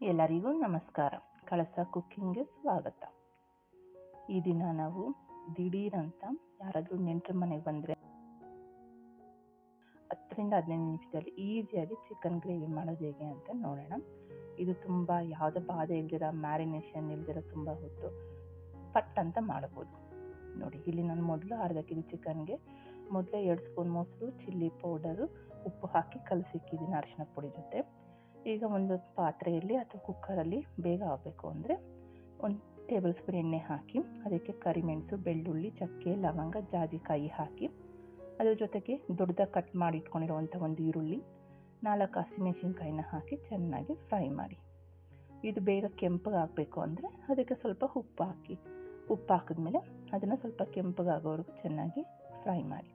ಎಲ್ಲರಿಗೂ ನಮಸ್ಕಾರ. ಕಳಸ ಕುಕ್ಕಿಂಗ್ಗೆ ಸ್ವಾಗತ. ಈ ದಿನ ನಾವು ದಿಢೀರಂತ ಯಾರಾದರೂ ನೆಂಟರ ಮನೆಗೆ ಬಂದರೆ ಹತ್ತರಿಂದ ಹದಿನೈದು ನಿಮಿಷದಲ್ಲಿ ಈಸಿಯಾಗಿ ಚಿಕನ್ ಗ್ರೇವಿ ಮಾಡೋದು ಹೇಗೆ ಅಂತ ನೋಡೋಣ. ಇದು ತುಂಬ ಯಾವುದೇ ಬಾಧೆ ಇಲ್ದಿರ, ಮ್ಯಾರಿನೇಷನ್ ಇಲ್ದಿರ ತುಂಬ ಹೊತ್ತು ಪಟ್ ಅಂತ ಮಾಡ್ಬೋದು. ನೋಡಿ, ಇಲ್ಲಿ ನಾನು ಮೊದಲು ಅರ್ಧ ಕೆ ಜಿ ಚಿಕನ್ಗೆ ಮೊದಲೇ ಎರಡು ಸ್ಪೂನ್ ಮೊಸರು, ಚಿಲ್ಲಿ ಪೌಡರು, ಉಪ್ಪು ಹಾಕಿ ಕಲಸಿಕ್ಕಿದ್ದೀನಿ ಅರಿಶಿನ ಪುಡಿ ಜೊತೆ. ಈಗ ಒಂದು ಪಾತ್ರೆಯಲ್ಲಿ ಅಥವಾ ಕುಕ್ಕರಲ್ಲಿ ಬೇಗ ಆಗಬೇಕು ಅಂದರೆ ಒಂದು ಟೇಬಲ್ ಸ್ಪೂನ್ ಎಣ್ಣೆ ಹಾಕಿ, ಅದಕ್ಕೆ ಕರಿಮೆಣಸು ಬೆಳ್ಳುಳ್ಳಿ, ಚಕ್ಕೆ, ಲವಂಗ, ಜಾಜಿಕಾಯಿ ಹಾಕಿ, ಅದ್ರ ಜೊತೆಗೆ ದೊಡ್ಡದಾಗಿ ಕಟ್ ಮಾಡಿ ಇಟ್ಕೊಂಡಿರುವಂಥ ಒಂದು ಈರುಳ್ಳಿ, ನಾಲ್ಕು ಹಸಿಮೆಣಸಿನ್ಕಾಯಿನ ಹಾಕಿ ಚೆನ್ನಾಗಿ ಫ್ರೈ ಮಾಡಿ. ಇದು ಬೇಗ ಕೆಂಪಗಾಗಬೇಕು ಅಂದರೆ ಅದಕ್ಕೆ ಸ್ವಲ್ಪ ಉಪ್ಪು ಹಾಕಿ, ಉಪ್ಪು ಹಾಕಿದ್ಮೇಲೆ ಅದನ್ನು ಸ್ವಲ್ಪ ಕೆಂಪಗಾಗೋವರೆಗೂ ಚೆನ್ನಾಗಿ ಫ್ರೈ ಮಾಡಿ.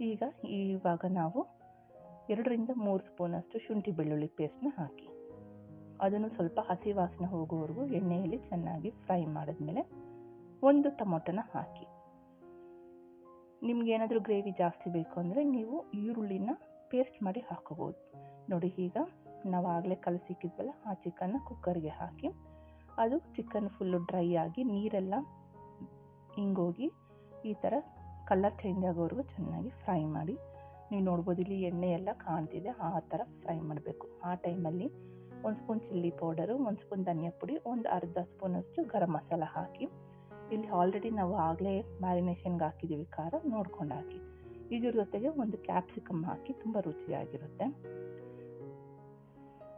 ಈಗ ಇವಾಗ ನಾವು ಎರಡರಿಂದ ಮೂರು ಸ್ಪೂನಷ್ಟು ಶುಂಠಿ ಬೆಳ್ಳುಳ್ಳಿ ಪೇಸ್ಟ್ನ ಹಾಕಿ. ಅದನ್ನು ಸ್ವಲ್ಪ ಹಸಿ ವಾಸನೆ ಹೋಗುವವರೆಗೂ ಎಣ್ಣೆಯಲ್ಲಿ ಚೆನ್ನಾಗಿ ಫ್ರೈ ಮಾಡಿದ್ಮೇಲೆ ಒಂದು ಟೊಮೊಟೊನ ಹಾಕಿ. ನಿಮ್ಗೆ ಏನಾದರೂ ಗ್ರೇವಿ ಜಾಸ್ತಿ ಬೇಕು ಅಂದರೆ ನೀವು ಈರುಳ್ಳಿನ ಪೇಸ್ಟ್ ಮಾಡಿ ಹಾಕೋಬೋದು. ನೋಡಿ ಈಗ ನಾವು ಆಗಲೇ ಕಲಸಿಕ್ಕಿದ್ವಲ್ಲ ಆ ಚಿಕನ್ನ ಕುಕ್ಕರ್ಗೆ ಹಾಕಿ. ಅದು ಚಿಕನ್ ಫುಲ್ಲು ಡ್ರೈ ಆಗಿ ನೀರೆಲ್ಲ ಹಿಂಗೋಗಿ ಈ ಥರ ಕಲರ್ ಚೇಂಜ್ ಆಗೋವರೆಗೂ ಚೆನ್ನಾಗಿ ಫ್ರೈ ಮಾಡಿ ನೀವು ನೋಡ್ಬೋದು ಇಲ್ಲಿ ಎಣ್ಣೆ ಎಲ್ಲ ಕಾಣ್ತಿದೆ. ಆ ಥರ ಫ್ರೈ ಮಾಡಬೇಕು. ಆ ಟೈಮಲ್ಲಿ ಒಂದು ಸ್ಪೂನ್ ಚಿಲ್ಲಿ ಪೌಡರು, ಒಂದು ಸ್ಪೂನ್ ಧನಿಯಾ ಪುಡಿ, ಒಂದು ಅರ್ಧ ಸ್ಪೂನಷ್ಟು ಗರಂ ಮಸಾಲ ಹಾಕಿ ಇಲ್ಲಿ ಆಲ್ರೆಡಿ ನಾವು ಆಗಲೇ ಮ್ಯಾರಿನೇಷನ್ಗೆ ಹಾಕಿದ್ದೀವಿ ಖಾರ, ನೋಡ್ಕೊಂಡು ಹಾಕಿ. ಇದ್ರ ಜೊತೆಗೆ ಒಂದು ಕ್ಯಾಪ್ಸಿಕಮ್ ಹಾಕಿ ತುಂಬ ರುಚಿಯಾಗಿರುತ್ತೆ.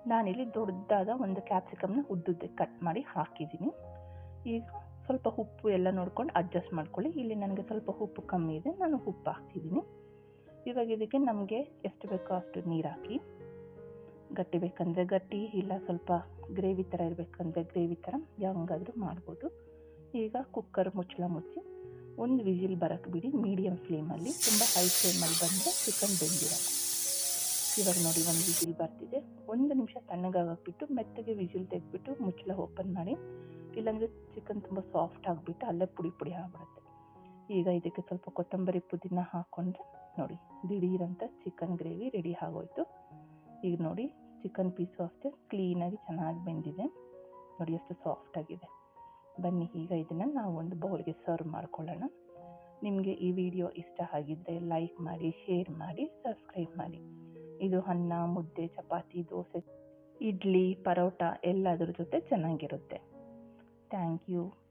ನಾನಿಲ್ಲಿ ದೊಡ್ಡದಾದ ಒಂದು ಕ್ಯಾಪ್ಸಿಕಮ್ನ ಉದ್ದುದ್ದೆ ಕಟ್ ಮಾಡಿ ಹಾಕಿದ್ದೀನಿ. ಈಗ ಸ್ವಲ್ಪ ಉಪ್ಪು ಎಲ್ಲ ನೋಡ್ಕೊಂಡು ಅಡ್ಜಸ್ಟ್ ಮಾಡ್ಕೊಳ್ಳಿ. ಇಲ್ಲಿ ನನಗೆ ಸ್ವಲ್ಪ ಉಪ್ಪು ಕಮ್ಮಿ ಇದೆ. ನಾನು ಉಪ್ಪು ಹಾಕ್ತಿದ್ದೀನಿ. ಇವಾಗ ಇದಕ್ಕೆ ನಮಗೆ ಎಷ್ಟು ಬೇಕೋ ಅಷ್ಟು ನೀರು ಹಾಕಿ ಗಟ್ಟಿ ಬೇಕಂದರೆ ಗಟ್ಟಿ, ಇಲ್ಲ ಸ್ವಲ್ಪ ಗ್ರೇವಿ ಥರ ಇರಬೇಕಂದ್ರೆ ಗ್ರೇವಿ ಥರ ಹೆಂಗಾದರೂ ಮಾಡ್ಬೋದು. ಈಗ ಕುಕ್ಕರ್ ಮುಚ್ಚಳ ಮುಚ್ಚಿ ಒಂದು ವಿಜಿಲ್ ಬರೋಕ್ಕೆ ಬಿಡಿ ಮೀಡಿಯಮ್ ಫ್ಲೇಮಲ್ಲಿ ತುಂಬ ಹೈ ಫ್ಲೇಮಲ್ಲಿ ಬಂದರೆ ಚಿಕನ್ ಬೆಂದಿರಲ್ಲ. ಇವಾಗ ನೋಡಿ ಒಂದು ವಿಜಿಲ್ ಬರ್ತಿದೆ. ಒಂದು ನಿಮಿಷ ತಣ್ಣಗಾಗಿಬಿಟ್ಟು ಮೆತ್ತಗೆ ವಿಜಿಲ್ ತೆಗೆದ್ಬಿಟ್ಟು ಮುಚ್ಚಳ ಓಪನ್ ಮಾಡಿ. ಇಲ್ಲಾಂದರೆ ಚಿಕನ್ ತುಂಬ ಸಾಫ್ಟ್ ಆಗಿಬಿಟ್ಟು ಅಲ್ಲೇ ಪುಡಿ ಪುಡಿ ಆಗಿಬಿಡುತ್ತೆ. ಈಗ ಇದಕ್ಕೆ ಸ್ವಲ್ಪ ಕೊತ್ತಂಬರಿ ಪುದೀನ ಹಾಕ್ಕೊಂಡ್ರೆ ನೋಡಿ ದಿಢೀರಂತ ಚಿಕನ್ ಗ್ರೇವಿ ರೆಡಿ ಆಗೋಯ್ತು. ಈಗ ನೋಡಿ ಚಿಕನ್ ಪೀಸು ಅಷ್ಟೇ ಕ್ಲೀನಾಗಿ ಚೆನ್ನಾಗಿ ಬೆಂದಿದೆ. ನೋಡಿ ಎಷ್ಟು ಸಾಫ್ಟಾಗಿದೆ ಬನ್ನಿ ಈಗ ಇದನ್ನು ನಾವು ಒಂದು ಬೌಲ್ಗೆ ಸರ್ವ್ ಮಾಡ್ಕೊಳ್ಳೋಣ. ನಿಮಗೆ ಈ ವಿಡಿಯೋ ಇಷ್ಟ ಆಗಿದ್ದರೆ ಲೈಕ್ ಮಾಡಿ ಶೇರ್ ಮಾಡಿ ಸಬ್ಸ್ಕ್ರೈಬ್ ಮಾಡಿ. ಇದು ಅನ್ನ, ಮುದ್ದೆ, ಚಪಾತಿ, ದೋಸೆ, ಇಡ್ಲಿ, ಪರೋಟ ಎಲ್ಲದರ ಜೊತೆ ಚೆನ್ನಾಗಿರುತ್ತೆ. Thank you